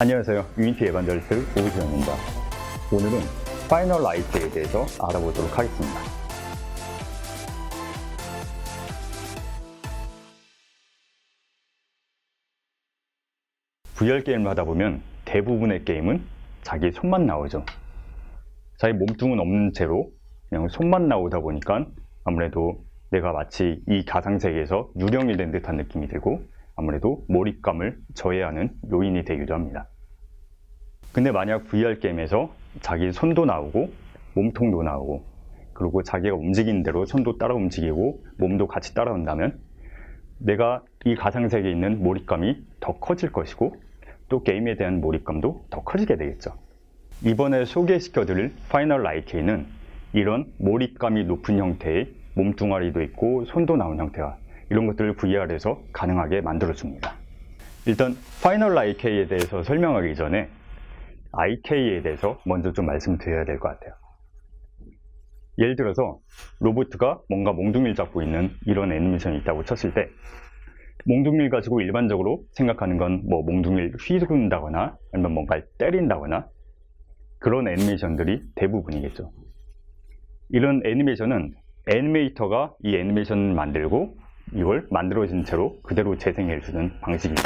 안녕하세요. 유니티 에반젤리스트 오우수영입니다. 오늘은 파이널 라이트에 대해서 알아보도록 하겠습니다. VR 게임을 하다 보면 대부분의 게임은 자기 손만 나오죠. 자기 몸뚱은 없는 채로 그냥 손만 나오다 보니까 아무래도 내가 마치 이 가상세계에서 유령이 된 듯한 느낌이 들고 아무래도 몰입감을 저해하는 요인이 되기도 합니다. 근데 만약 VR 게임에서 자기 손도 나오고 몸통도 나오고 그리고 자기가 움직이는 대로 손도 따라 움직이고 몸도 같이 따라온다면 내가 이 가상세계에 있는 몰입감이 더 커질 것이고 또 게임에 대한 몰입감도 더 커지게 되겠죠. 이번에 소개시켜드릴 파이널 라이케이는 이런 몰입감이 높은 형태의 몸뚱아리도 있고 손도 나온 형태와 이런 것들을 VR에서 가능하게 만들어줍니다. 일단 파이널 IK에 대해서 설명하기 전에 IK에 대해서 먼저 좀 말씀드려야 될 것 같아요. 예를 들어서 로봇가 뭔가 몽둥이를 잡고 있는 이런 애니메이션이 있다고 쳤을 때 몽둥이를 가지고 일반적으로 생각하는 건 뭐 몽둥이를 휘두른다거나 아니면 뭔가를 때린다거나 그런 애니메이션들이 대부분이겠죠. 이런 애니메이션은 애니메이터가 이 애니메이션을 만들고 이걸 만들어진 채로 그대로 재생해주는 방식입니다.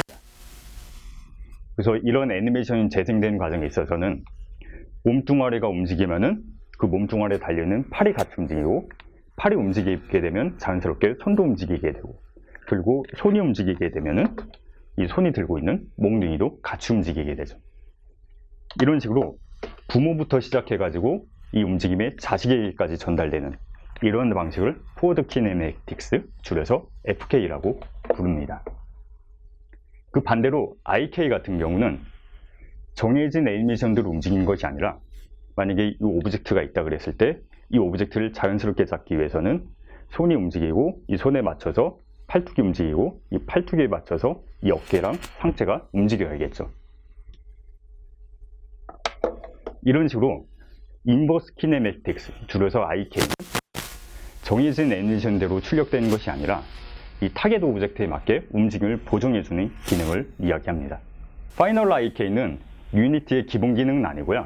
그래서 이런 애니메이션이 재생된 과정에 있어서는 몸뚱아리가 움직이면은 그 몸뚱아리에 달려있는 팔이 같이 움직이고 팔이 움직이게 되면 자연스럽게 손도 움직이게 되고 그리고 손이 움직이게 되면은 이 손이 들고 있는 몽둥이도 같이 움직이게 되죠. 이런 식으로 부모부터 시작해가지고 이 움직임이 자식에게까지 전달되는 이런 방식을 포워드 키네매틱스 줄여서 FK라고 부릅니다. 그 반대로 IK 같은 경우는 정해진 애니메이션대로 움직이는 것이 아니라 만약에 이 오브젝트가 있다 그랬을 때 이 오브젝트를 자연스럽게 잡기 위해서는 손이 움직이고 이 손에 맞춰서 팔뚝이 움직이고 이 팔뚝에 맞춰서 이 어깨랑 상체가 움직여야겠죠. 이런 식으로 인버스 키네매틱스 줄여서 IK는 정해진 애니메이션대로 출력되는 것이 아니라 이 타겟 오브젝트에 맞게 움직임을 보정해주는 기능을 이야기합니다. 파이널 IK는 유니티의 기본 기능은 아니고요.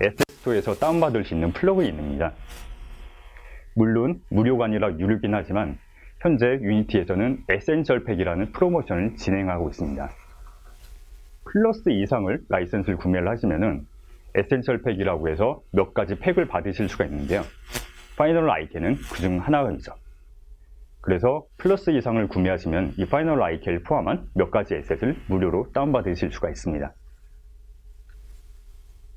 에셋스토어에서 다운받을 수 있는 플러그인입니다. 물론 무료가 아니라 유료긴 하지만 현재 유니티에서는 에센셜 팩이라는 프로모션을 진행하고 있습니다. 플러스 이상을 라이센스를 구매를 하시면은 에센셜 팩이라고 해서 몇 가지 팩을 받으실 수가 있는데요. 파이널 IK는 그중 하나이죠. 그래서 플러스 이상을 구매하시면 이 파이널 IK를 포함한 몇 가지 에셋을 무료로 다운받으실 수가 있습니다.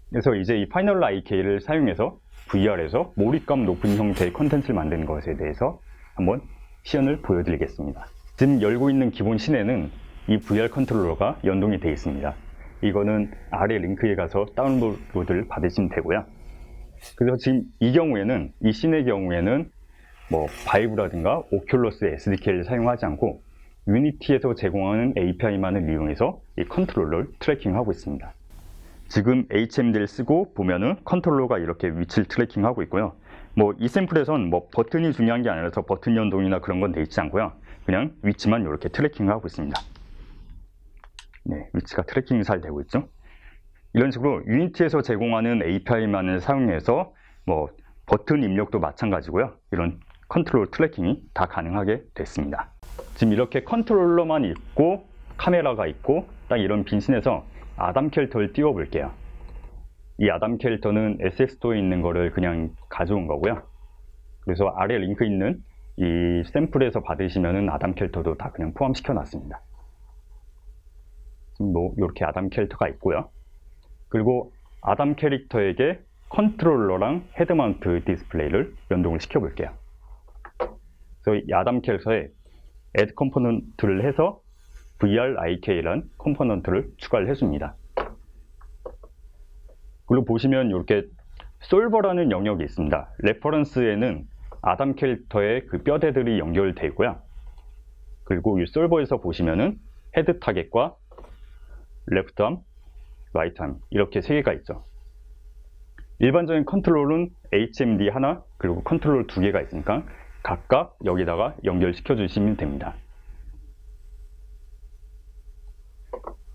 그래서 이제 이 파이널 IK를 사용해서 VR에서 몰입감 높은 형태의 컨텐츠를 만드는 것에 대해서 한번 시연을 보여드리겠습니다. 지금 열고 있는 기본 시내는 이 VR 컨트롤러가 연동이 되어 있습니다. 이거는 아래 링크에 가서 다운로드를 받으시면 되고요. 그래서 지금 이 경우에는 이 씬의 경우에는 뭐 바이브라든가 오큘러스 SDK를 사용하지 않고 유니티에서 제공하는 API만을 이용해서 이 컨트롤러를 트래킹하고 있습니다. 지금 HMD를 쓰고 보면은 컨트롤러가 이렇게 위치를 트래킹하고 있고요. 뭐 이 샘플에선 뭐 버튼이 중요한 게 아니라서 버튼 연동이나 그런 건 돼 있지 않고요. 그냥 위치만 이렇게 트래킹을 하고 있습니다. 네, 위치가 트래킹이 잘 되고 있죠. 이런 식으로 유니티에서 제공하는 API만을 사용해서 뭐 버튼 입력도 마찬가지고요. 이런 컨트롤 트래킹이 다 가능하게 됐습니다. 지금 이렇게 컨트롤러만 있고 카메라가 있고 딱 이런 빈신에서 아담 캐릭터를 띄워 볼게요. 이 아담 캐릭터는 SS도에 있는 거를 그냥 가져온 거고요. 그래서 아래 링크 있는 이 샘플에서 받으시면은 아담 캐릭터도 다 그냥 포함시켜 놨습니다. 뭐 이렇게 아담 캐릭터가 있고요. 그리고 아담 캐릭터에게 컨트롤러랑 헤드마운트 디스플레이를 연동을 시켜 볼게요. 그래서 이 아담 캐릭터에 add 컴포넌트를 해서 VRIK라는 컴포넌트를 추가를 해줍니다. 그리고 보시면 이렇게 솔버라는 영역이 있습니다. 레퍼런스에는 아담 캐릭터의 그 뼈대들이 연결되어 있고요. 그리고 이 솔버에서 보시면은 헤드 타겟과 레프트 암, 라이트 암 이렇게 세 개가 있죠. 일반적인 컨트롤은 HMD 하나 그리고 컨트롤 두 개가 있으니까 각각 여기다가 연결시켜 주시면 됩니다.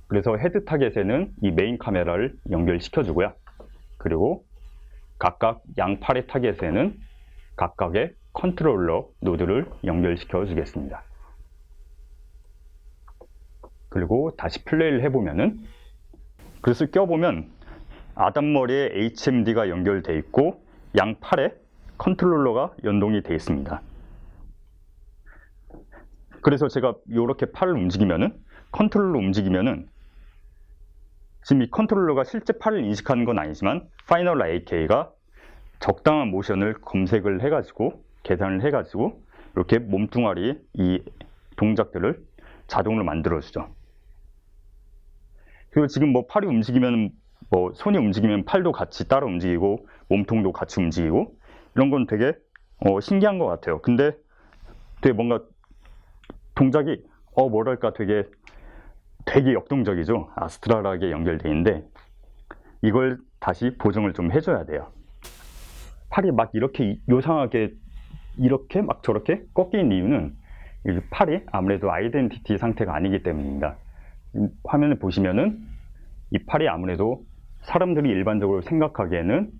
그래서 헤드 타겟에는 이 메인 카메라를 연결시켜 주고요. 그리고 각각 양팔의 타겟에는 각각의 컨트롤러 노드를 연결시켜 주겠습니다. 그리고 다시 플레이를 해보면은 그래서 껴보면 아담머리에 HMD가 연결돼 있고 양팔에 컨트롤러가 연동이 되어 있습니다. 그래서 제가 이렇게 팔을 움직이면은 컨트롤러 움직이면은 지금 이 컨트롤러가 실제 팔을 인식하는 건 아니지만 파이널 AK가 적당한 모션을 검색을 해가지고 계산을 해가지고 이렇게 몸뚱아리 이 동작들을 자동으로 만들어주죠. 그리고 지금 뭐 팔이 움직이면 뭐 손이 움직이면 팔도 같이 따라 움직이고 몸통도 같이 움직이고 이런 건 되게 어, 신기한 것 같아요. 근데 되게 뭔가 동작이 어 뭐랄까 되게 되게 역동적이죠. 아스트랄하게 연결돼 있는데 이걸 다시 보정을 좀 해줘야 돼요. 팔이 막 이렇게 요상하게 이렇게 막 저렇게 꺾인 이유는 이 팔이 아무래도 아이덴티티 상태가 아니기 때문입니다. 음, 화면을 보시면은 이 팔이 아무래도 사람들이 일반적으로 생각하기에는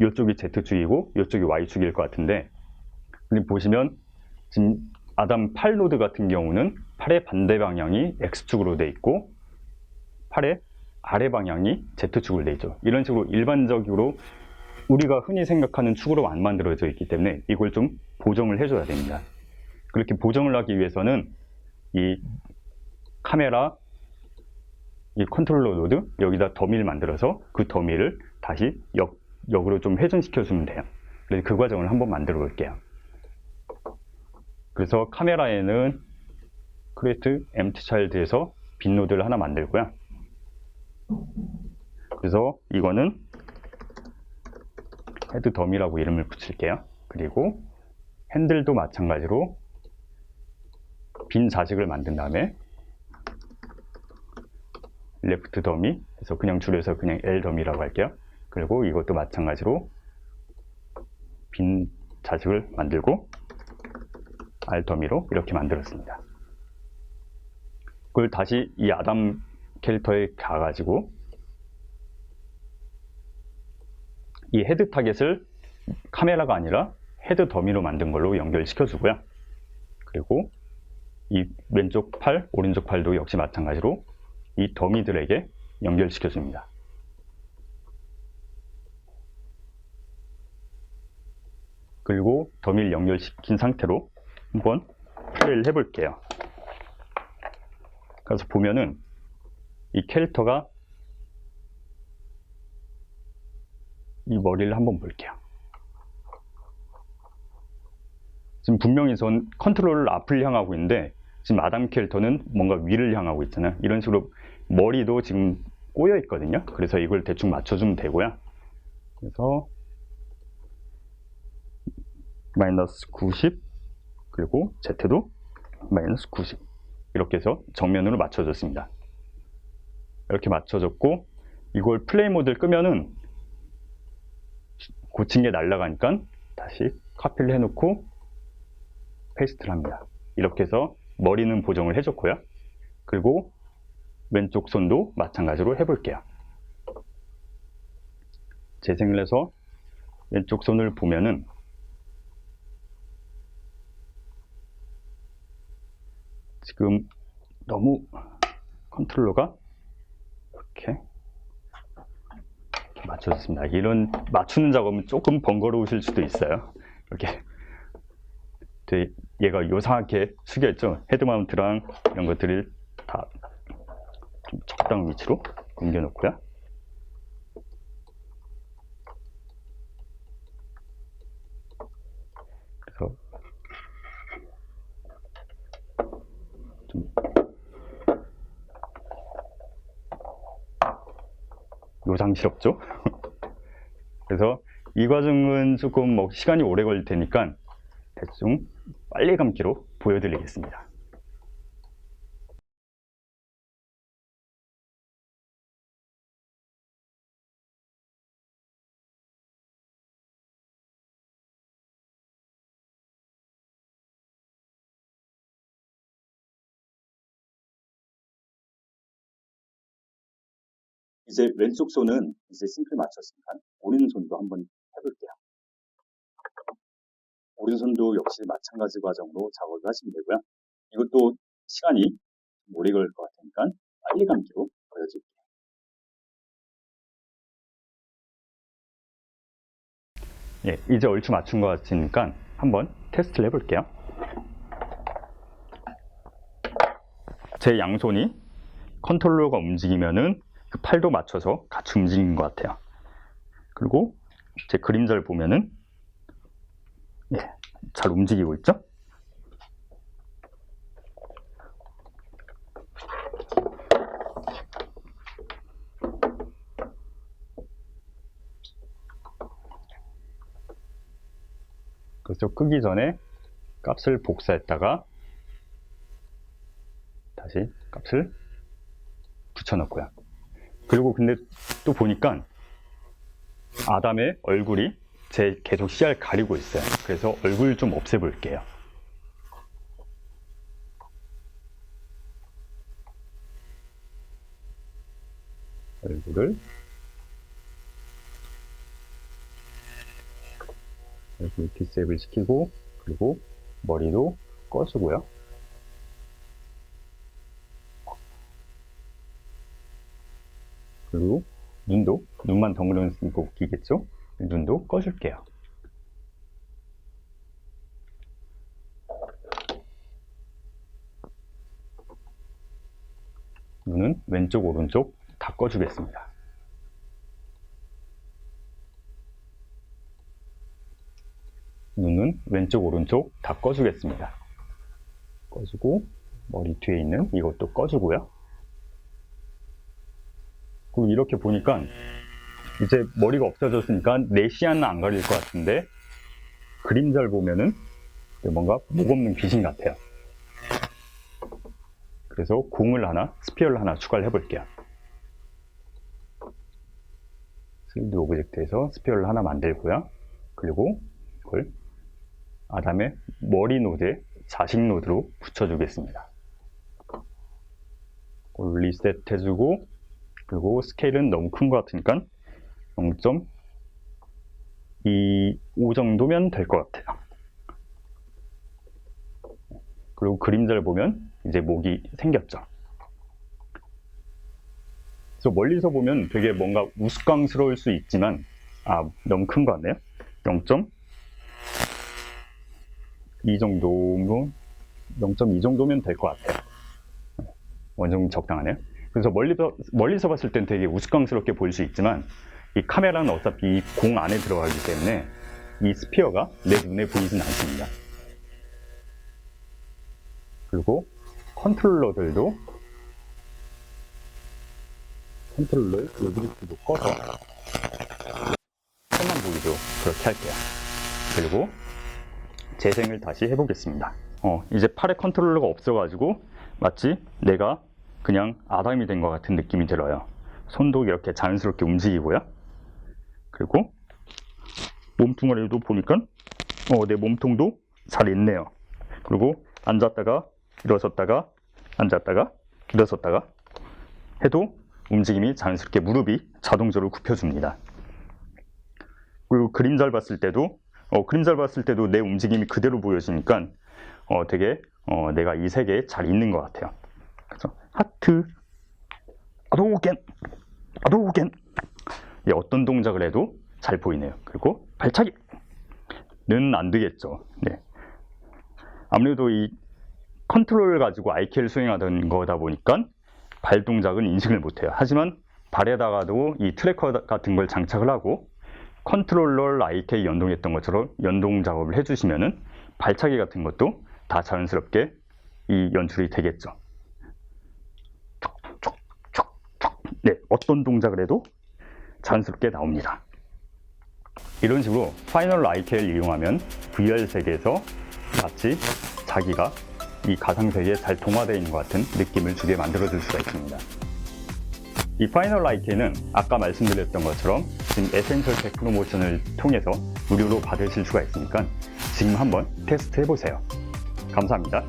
이쪽이 Z축이고 이쪽이 Y축일 것 같은데 근데 보시면 지금 아담 팔 노드 같은 경우는 팔의 반대 방향이 X축으로 돼 있고 팔의 아래 방향이 Z축으로 돼 있죠. 이런 식으로 일반적으로 우리가 흔히 생각하는 축으로 안 만들어져 있기 때문에 이걸 좀 보정을 해줘야 됩니다. 그렇게 보정을 하기 위해서는 이 카메라 이 컨트롤러 노드 여기다 더미를 만들어서 그 더미를 다시 역, 역으로 좀 회전시켜 주면 돼요. 그래서 그 과정을 한번 만들어 볼게요. 그래서 카메라에는 크리에이트 엠티 차일드에서 빈 노드를 하나 만들고요. 그래서 이거는 헤드 더미라고 이름을 붙일게요. 그리고 핸들도 마찬가지로 빈 자식을 만든 다음에 레프트 더미 그래서 그냥 줄여서 그냥 L 더미라고 할게요. 그리고 이것도 마찬가지로 빈 자식을 만들고 R 더미로 이렇게 만들었습니다. 그걸 다시 이 아담 캐릭터에 가가지고 이 헤드 타겟을 카메라가 아니라 헤드 더미로 만든 걸로 연결시켜 주고요. 그리고 이 왼쪽 팔, 오른쪽 팔도 역시 마찬가지로 이 더미들에게 연결시켜 줍니다. 그리고 더미를 연결시킨 상태로 한번 플레이를 해볼게요. 그래서 보면은 이 캐릭터가 이 머리를 한번 볼게요. 지금 분명히 전 컨트롤을 앞을 향하고 있는데 지금 아담 캐릭터는 뭔가 위를 향하고 있잖아요. 이런 식으로 머리도 지금 꼬여 있거든요. 그래서 이걸 대충 맞춰주면 되고요. 그래서 마이너스 90 그리고 Z도 마이너스 90 이렇게 해서 정면으로 맞춰줬습니다. 이렇게 맞춰졌고 이걸 플레이 모드를 끄면은 고친 게 날아가니까 다시 카피를 해놓고 페이스트를 합니다. 이렇게 해서 머리는 보정을 해줬고요. 그리고 왼쪽 손도 마찬가지로 해볼게요. 재생을 해서 왼쪽 손을 보면은 지금 너무 컨트롤러가 이렇게, 맞춰졌습니다. 이런 맞추는 작업은 조금 번거로우실 수도 있어요. 이렇게 얘가 요상하게 숙여있죠. 헤드마운트랑 이런 것들을 다 좀 적당 위치로 옮겨 놓고요. 그래서 좀 요상스럽죠? 그래서 이 과정은 조금 뭐 시간이 오래 걸릴 테니까 대충 빨리 감기로 보여드리겠습니다. 이제 왼쪽 손은 이제 심플 맞췄으니까 오른손도 한번 해볼게요. 오른손도 역시 마찬가지 과정으로 작업을 하시면 되고요. 이것도 시간이 좀 오래 걸릴 것 같으니까 빨리 감기로 보여줄게요. 예, 이제 얼추 맞춘 것 같으니까 한번 테스트를 해볼게요. 제 양손이 컨트롤러가 움직이면은 그 팔도 맞춰서 같이 움직이는 것 같아요. 그리고 제 그림자를 보면은 예, 잘 움직이고 있죠? 그래서 끄기 전에 값을 복사했다가 다시 값을 붙여넣고요. 그리고 근데 또 보니까 아담의 얼굴이 제 계속 시야를 가리고 있어요. 그래서 얼굴 좀 없애볼게요. 얼굴을 얼굴 디세이블 시키고 그리고 머리도 꺼주고요. 그리고 눈도 눈만 덩그러니까 웃기겠죠? 눈도 꺼줄게요. 눈은 왼쪽 오른쪽 다 꺼주겠습니다. 눈은 왼쪽 오른쪽 다 꺼주겠습니다. 꺼주고 머리 뒤에 있는 이것도 꺼주고요. 그리고 이렇게 보니까 이제 머리가 없어졌으니까 내 시야는 안 가릴 것 같은데 그림자를 보면은 뭔가 목 없는 귀신 같아요. 그래서 공을 하나, 스피어를 하나 추가를 해볼게요. 3D 오브젝트에서 스피어를 하나 만들고요. 그리고 이걸 아담의 머리 노드에 자식 노드로 붙여주겠습니다. 그걸 리셋 해주고 그리고 스케일은 너무 큰 것 같으니까 0.25 정도면 될 것 같아요. 그리고 그림자를 보면 이제 목이 생겼죠. 그래서 멀리서 보면 되게 뭔가 우스꽝스러울 수 있지만 아 너무 큰것 같네요. 0.2 정도면 0.2 정도면 될 것 같아요. 정도 적당하네요. 그래서 멀리서 멀리서 봤을 땐 되게 우스꽝스럽게 보일 수 있지만 이 카메라는 어차피 이공 안에 들어가기 때문에 이 스피어가 내 눈에 보이진 않습니다. 그리고 컨트롤러들도 컨트롤러 여기도 꺼서 편만 보이도 그렇게 할게요. 그리고 재생을 다시 해보겠습니다. 어, 이제 팔에 컨트롤러가 없어가지고 마치 내가 그냥 아담이 된 것 같은 느낌이 들어요. 손도 이렇게 자연스럽게 움직이고요. 그리고 몸뚱아리도 보니까 어, 내 몸통도 잘 있네요. 그리고 앉았다가 일어섰다가 앉았다가 일어섰다가 해도 움직임이 자연스럽게 무릎이 자동적으로 굽혀줍니다. 그리고 그림자를 봤을 때도 어, 그림자를 봤을 때도 내 움직임이 그대로 보여지니까 어, 되게 어, 내가 이 세계에 잘 있는 것 같아요. 그래서 하트, 아도겐, 아도겐 예, 어떤 동작을 해도 잘 보이네요. 그리고 발차기는 안 되겠죠. 네. 아무래도 이 컨트롤을 가지고 IK를 수행하던 거다 보니까 발 동작은 인식을 못해요. 하지만 발에다가도 이 트래커 같은 걸 장착을 하고 컨트롤러 IK 연동했던 것처럼 연동 작업을 해주시면은 발차기 같은 것도 다 자연스럽게 이 연출이 되겠죠. 네, 어떤 동작을 해도 자연스럽게 나옵니다. 이런 식으로 파이널 IK를 이용하면 VR 세계에서 마치 자기가 이 가상 세계에 잘 동화되어 있는 것 같은 느낌을 주게 만들어 줄 수가 있습니다. 이 파이널 IK는 아까 말씀드렸던 것처럼 지금 에센셜 텍 프로모션을 통해서 무료로 받으실 수가 있으니까 지금 한번 테스트 해보세요. 감사합니다.